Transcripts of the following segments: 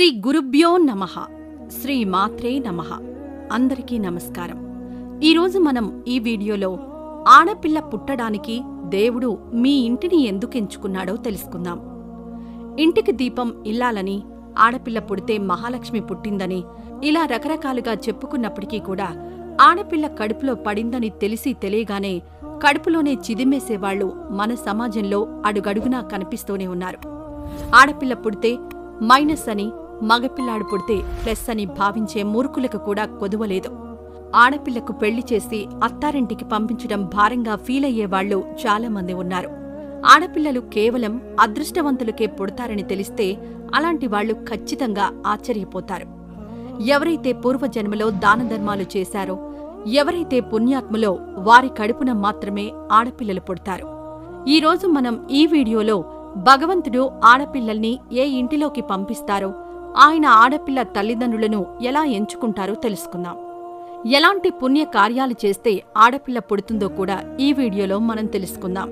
శ్రీ గురుభ్యో నమ. శ్రీ మాత్రే నమ. అందరికీ నమస్కారం. ఈరోజు మనం ఈ వీడియోలో ఆడపిల్ల పుట్టడానికి దేవుడు మీ ఇంటిని ఎందుకు ఎంచుకున్నాడో తెలుసుకుందాం. ఇంటికి దీపం ఇల్లాలని ఆడపిల్ల పుడితే మహాలక్ష్మి పుట్టిందని ఇలా రకరకాలుగా చెప్పుకున్నప్పటికీ కూడా ఆడపిల్ల కడుపులో పడిందని తెలిసి తెలియగానే కడుపులోనే చిదిమేసేవాళ్ళు మన సమాజంలో అడుగడుగునా కనిపిస్తూనే ఉన్నారు. ఆడపిల్ల పుడితే మైనస్ అని మగపిల్లాడు పుడితే ప్లస్ అని భావించే మూర్ఖులకు కూడా కొదువలేదు. ఆడపిల్లకు పెళ్ళి చేసి అత్తారింటికి పంపించడం భారంగా ఫీలయ్యేవాళ్ళు చాలామంది ఉన్నారు. ఆడపిల్లలు కేవలం అదృష్టవంతులకే పుడతారని తెలిస్తే అలాంటి వాళ్ళు ఖచ్చితంగా ఆశ్చర్యపోతారు. ఎవరైతే పూర్వజన్మలో దానధర్మాలు చేశారో ఎవరైతే పుణ్యాత్ములో వారి కడుపున మాత్రమే ఆడపిల్లలు పుడతారు. ఈరోజు మనం ఈ వీడియోలో భగవంతుడు ఆడపిల్లల్ని ఏ ఇంటిలోకి పంపిస్తారో ఆయన ఆడపిల్ల తల్లిదండ్రులను ఎలా ఎంచుకుంటారో తెలుసుకుందాం. ఎలాంటి పుణ్య కార్యాలు చేస్తే ఆడపిల్ల పుడుతుందో కూడా ఈ వీడియోలో మనం తెలుసుకుందాం.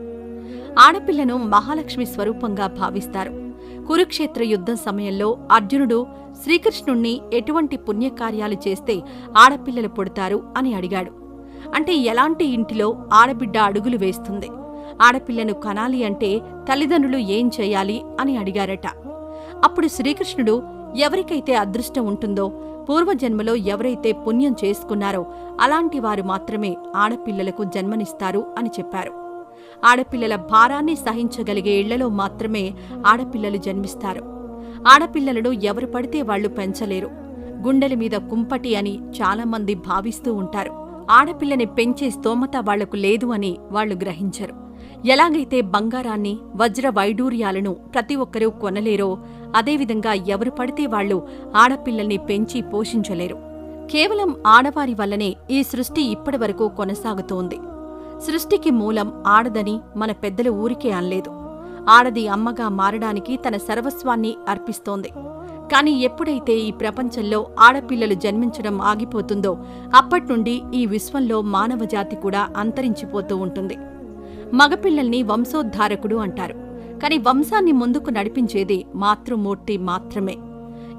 ఆడపిల్లను మహాలక్ష్మి స్వరూపంగా భావిస్తారు. కురుక్షేత్ర యుద్ధం సమయంలో అర్జునుడు శ్రీకృష్ణుణ్ణి ఎటువంటి పుణ్యకార్యాలు చేస్తే ఆడపిల్లలు పుడతారు అని అడిగాడు. అంటే ఎలాంటి ఇంటిలో ఆడబిడ్డ అడుగులు వేస్తుంది? ఆడపిల్లను కనాలి అంటే తల్లిదండ్రులు ఏం చేయాలి అని అడిగారట. అప్పుడు శ్రీకృష్ణుడు ఎవరికైతే అదృష్టం ఉంటుందో పూర్వజన్మలో ఎవరైతే పుణ్యం చేసుకున్నారో అలాంటి వారు మాత్రమే ఆడపిల్లలకు జన్మనిస్తారు అని చెప్పారు. ఆడపిల్లల భారాన్ని సహించగలిగే ఇళ్ళలో మాత్రమే ఆడపిల్లలు జన్మిస్తారు. ఆడపిల్లలను ఎవరు పడితే వాళ్ళు పెంచలేరు. గుండెల మీద కుంపటి అని చాలామంది భావిస్తూ ఉంటారు. ఆడపిల్లని పెంచే స్తోమత వాళ్ళకు లేదు అని వాళ్ళు గ్రహించరు. ఎలాగైతే బంగారాన్ని వజ్ర వైడూర్యాలను ప్రతి ఒక్కరూ కొనలేరో అదేవిధంగా ఎవరు పడితే వాళ్ళు ఆడపిల్లల్ని పెంచి పోషించలేరు. కేవలం ఆడవారి వల్లనే ఈ సృష్టి ఇప్పటివరకు కొనసాగుతోంది. సృష్టికి మూలం ఆడదని మన పెద్దలు ఊరికే అనలేదు. ఆడది అమ్మగా మారడానికి తన సర్వస్వాన్ని అర్పిస్తోంది. కాని ఎప్పుడైతే ఈ ప్రపంచంలో ఆడపిల్లలు జన్మించడం ఆగిపోతుందో అప్పట్నుండి ఈ విశ్వంలో మానవజాతి కూడా అంతరించిపోతూ ఉంటుంది. మగపిల్లల్ని వంశోద్ధారకుడు అంటారు. కాని వంశాన్ని ముందుకు నడిపించేది మాతృమూర్తి మాత్రమే.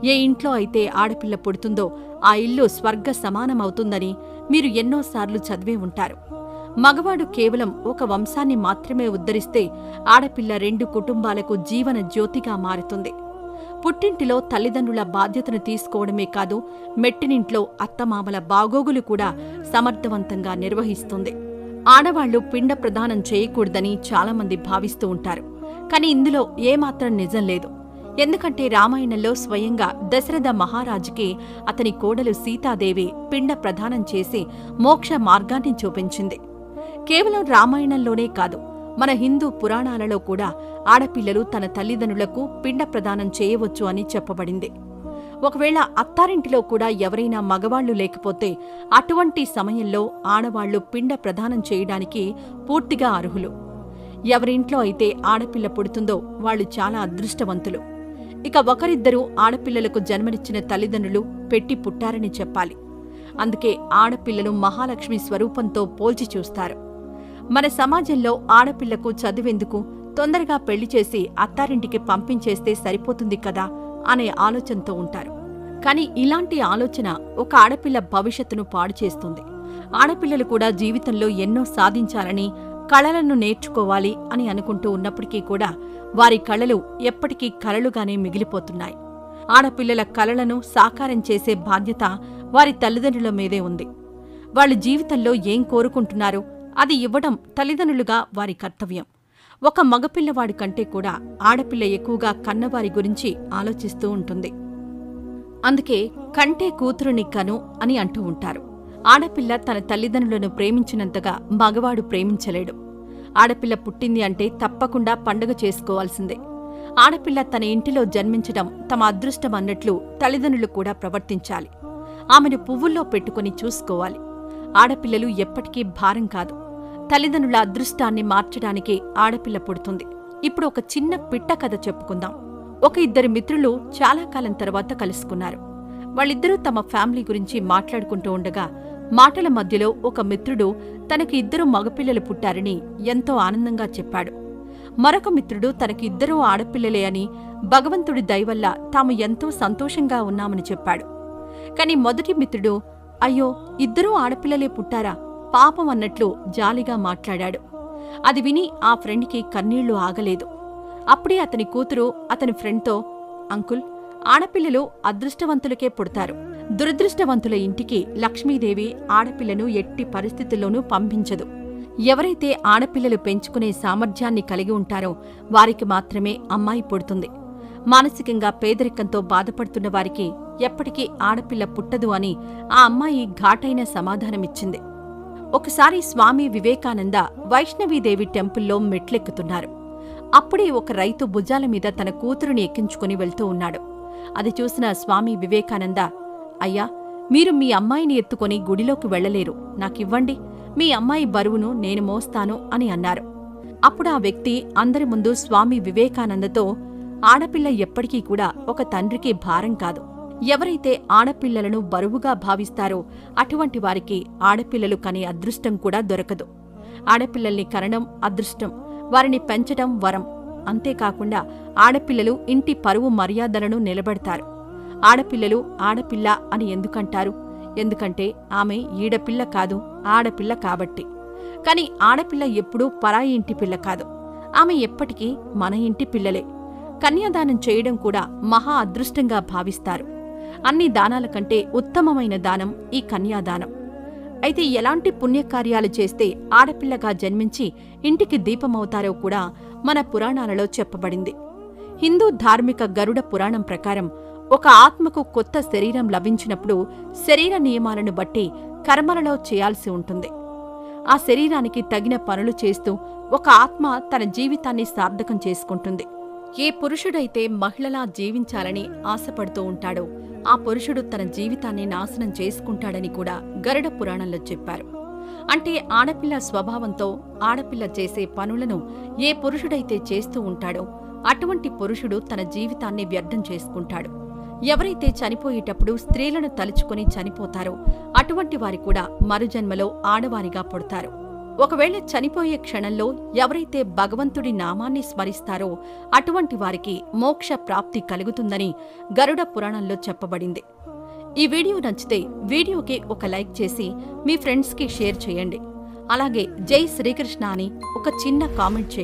ఏ ఇంట్లో అయితే ఆడపిల్ల పుడుతుందో ఆ ఇల్లు స్వర్గ సమానమవుతుందని మీరు ఎన్నోసార్లు చదివే ఉంటారు. మగవాడు కేవలం ఒక వంశాన్ని మాత్రమే ఉద్ధరిస్తే ఆడపిల్ల రెండు కుటుంబాలకు జీవన జ్యోతిగా మారుతుంది. పుట్టింటిలో తల్లిదండ్రుల బాధ్యతను తీసుకోవడమే కాదు మెట్టినింట్లో అత్తమామల బాగోగులు కూడా సమర్థవంతంగా నిర్వహిస్తుంది. ఆడవాళ్ళు పిండ ప్రదానం చేయకూడదని చాలామంది భావిస్తూ ఉంటారు. కాని ఇందులో ఏమాత్రం నిజం లేదు. ఎందుకంటే రామాయణంలో స్వయంగా దశరథ మహారాజుకి అతని కోడలు సీతాదేవి పిండ ప్రదానం చేసి మోక్ష మార్గాన్ని చూపించింది. కేవలం రామాయణంలోనే కాదు మన హిందూ పురాణాలలో కూడా ఆడపిల్లలు తన తల్లిదండ్రులకు పిండ ప్రదానం చేయవచ్చు అని చెప్పబడింది. ఒకవేళ అత్తారింటిలో కూడా ఎవరైనా మగవాళ్ళు లేకపోతే అటువంటి సమయంలో ఆడవాళ్ళు పిండ ప్రదానం చేయడానికి పూర్తిగా అర్హులు. ఎవరింట్లో అయితే ఆడపిల్ల పుడుతుందో వాళ్ళు చాలా అదృష్టవంతులు. ఇక ఒకరిద్దరూ ఆడపిల్లలకు జన్మనిచ్చిన తల్లిదండ్రులు పెట్టి పుట్టారని చెప్పాలి. అందుకే ఆడపిల్లను మహాలక్ష్మి స్వరూపంతో పోల్చి చూస్తారు. మన సమాజంలో ఆడపిల్లకు చదివెందుకు తొందరగా పెళ్ళి చేసి అత్తారింటికి పంపించేస్తే సరిపోతుంది కదా అనే ఆలోచనతో ఉంటారు. కానీ ఇలాంటి ఆలోచన ఒక ఆడపిల్ల భవిష్యత్తును పాడు చేస్తుంది. ఆడపిల్లలు కూడా జీవితంలో ఎన్నో సాధించాలని కళలను నేర్చుకోవాలి అని అనుకుంటూ ఉన్నప్పటికీ కూడా వారి కళలు ఎప్పటికీ కలలుగానే మిగిలిపోతున్నాయి. ఆడపిల్లల కలలను సాకారం చేసే బాధ్యత వారి తల్లిదండ్రుల మీదే ఉంది. వాళ్ళ జీవితంలో ఏం కోరుకుంటున్నారో అది ఇవ్వడం తల్లిదండ్రులుగా వారి కర్తవ్యం. ఒక మగపిల్లవాడి కంటే కూడా ఆడపిల్ల ఎక్కువగా కన్నవారి గురించి ఆలోచిస్తూ ఉంటుంది. అందుకే కంటే కూతురుని కను అని అంటూ ఉంటారు. ఆడపిల్ల తన తల్లిదండ్రులను ప్రేమించినంతగా మగవాడు ప్రేమించలేడు. ఆడపిల్ల పుట్టింది అంటే తప్పకుండా పండుగ చేసుకోవాల్సిందే. ఆడపిల్ల తన ఇంటిలో జన్మించడం తమ అదృష్టం అన్నట్లు తల్లిదండ్రులు కూడా ప్రవర్తించాలి. ఆమెను పువ్వుల్లో పెట్టుకుని చూసుకోవాలి. ఆడపిల్లలు ఎప్పటికీ భారం కాదు. తల్లిదండ్రుల అదృష్టాన్ని మార్చడానికి ఆడపిల్ల పుడుతుంది. ఇప్పుడు ఒక చిన్న పిట్ట కథ చెప్పుకుందాం. ఒక ఇద్దరు మిత్రులు చాలా కాలం తర్వాత కలుసుకున్నారు. వాళ్ళిద్దరూ తమ ఫ్యామిలీ గురించి మాట్లాడుకుంటూ ఉండగా మాటల మధ్యలో ఒక మిత్రుడు తనకి ఇద్దరు మగపిల్లలు పుట్టారని ఎంతో ఆనందంగా చెప్పాడు. మరొక మిత్రుడు తనకి ఇద్దరూ ఆడపిల్లలే అని భగవంతుడి దయవల్ల తాము ఎంతో సంతోషంగా ఉన్నామని చెప్పాడు. కాని మొదటి మిత్రుడు అయ్యో ఇద్దరూ ఆడపిల్లలే పుట్టారా? పాపం అన్నట్లు జాలిగా మాట్లాడాడు. అది విని ఆ ఫ్రెండ్కి కన్నీళ్ళు ఆగలేదు. అప్పుడే అతని కూతురు అతని ఫ్రెండ్తో అంకుల్ ఆడపిల్లలు అదృష్టవంతులకే పుడతారు. దురదృష్టవంతుల ఇంటికి లక్ష్మీదేవి ఆడపిల్లను ఎట్టి పరిస్థితుల్లోనూ పంపించదు. ఎవరైతే ఆడపిల్లలు పెంచుకునే సామర్థ్యాన్ని కలిగి ఉంటారో వారికి మాత్రమే అమ్మాయి పుడుతుంది. మానసికంగా పేదరికంతో బాధపడుతున్న వారికి ఎప్పటికీ ఆడపిల్ల పుట్టదు అని ఆ అమ్మాయి ఘాటైన సమాధానమిచ్చింది. ఒకసారి స్వామి వివేకానంద వైష్ణవీదేవి టెంపుల్లో మెట్లెక్కుతున్నారు. అప్పుడే ఒక రైతు భుజాల మీద తన కూతురుని ఎక్కించుకుని వెళ్తూ ఉన్నాడు. అది చూసిన స్వామి వివేకానంద అయ్యా మీరు మీ అమ్మాయిని ఎత్తుకొని గుడిలోకి వెళ్ళలేరు. నాకివ్వండి. మీ అమ్మాయి బరువును నేను మోస్తాను అని అన్నారు. అప్పుడు ఆ వ్యక్తి అందరి ముందు స్వామి వివేకానందతో ఆడపిల్ల ఎప్పటికీ కూడా ఒక తండ్రికి భారం కాదు. ఎవరైతే ఆడపిల్లలను బరువుగా భావిస్తారో అటువంటి వారికి ఆడపిల్లలు కనే అదృష్టం కూడా దొరకదు. ఆడపిల్లల్ని కనడం అదృష్టం వారిని పెంచడం వరం. అంతేకాకుండా ఆడపిల్లలు ఇంటి పరువు మర్యాదలను నిలబెడతారు. ఆడపిల్లలు ఆడపిల్ల అని ఎందుకంటారు? ఎందుకంటే ఆమె ఈడపిల్ల కాదు ఆడపిల్ల కాబట్టి. కాని ఆడపిల్ల ఎప్పుడూ పరాయి ఇంటి పిల్ల కాదు. ఆమె ఎప్పటికీ మన ఇంటి పిల్లలే. కన్యాదానం చేయడం కూడా మహా అదృష్టంగా భావిస్తారు. అన్ని దానాల కంటే ఉత్తమమైన దానం ఈ కన్యాదానం. అయితే ఎలాంటి పుణ్యకార్యాలు చేస్తే ఆడపిల్లగా జన్మించి ఇంటికి దీపమవుతారో కూడా మన పురాణాలలో చెప్పబడింది. హిందూ ధార్మిక గరుడ పురాణం ప్రకారం ఒక ఆత్మకు కొత్త శరీరం లభించినప్పుడు శరీర నియమాలను బట్టి కర్మలలో చేయాల్సి ఉంటుంది. ఆ శరీరానికి తగిన పనులు చేస్తూ ఒక ఆత్మ తన జీవితాన్ని సార్థకం చేసుకుంటుంది. ఏ పురుషుడైతే మహిళలా జీవించాలని ఆశపడుతూ ఉంటాడో ఆ పురుషుడు తన జీవితాన్ని నాశనం చేసుకుంటాడని కూడా గరుడ పురాణంలో చెప్పారు. అంటే ఆడపిల్ల స్వభావంతో ఆడపిల్ల చేసే పనులను ఏ పురుషుడైతే చేస్తూ ఉంటాడో అటువంటి పురుషుడు తన జీవితాన్ని వ్యర్థం చేసుకుంటాడు. ఎవరైతే చనిపోయేటప్పుడు స్త్రీలను తలుచుకుని చనిపోతారో అటువంటి వారి కూడా మరుజన్మలో ఆడవారిగా పుడతారు. ఒకవేళ చనిపోయే క్షణంలో ఎవరైతే భగవంతుడి నామాన్ని స్మరిస్తారో అటువంటి వారికి మోక్ష ప్రాప్తి కలుగుతుందని గరుడ పురాణంలో చెప్పబడింది. ఈ వీడియో నచ్చితే వీడియోకి ఒక లైక్ చేసి మీ ఫ్రెండ్స్కి షేర్ చేయండి. అలాగే జై శ్రీకృష్ణ అని ఒక చిన్న కామెంట్ చేయండి.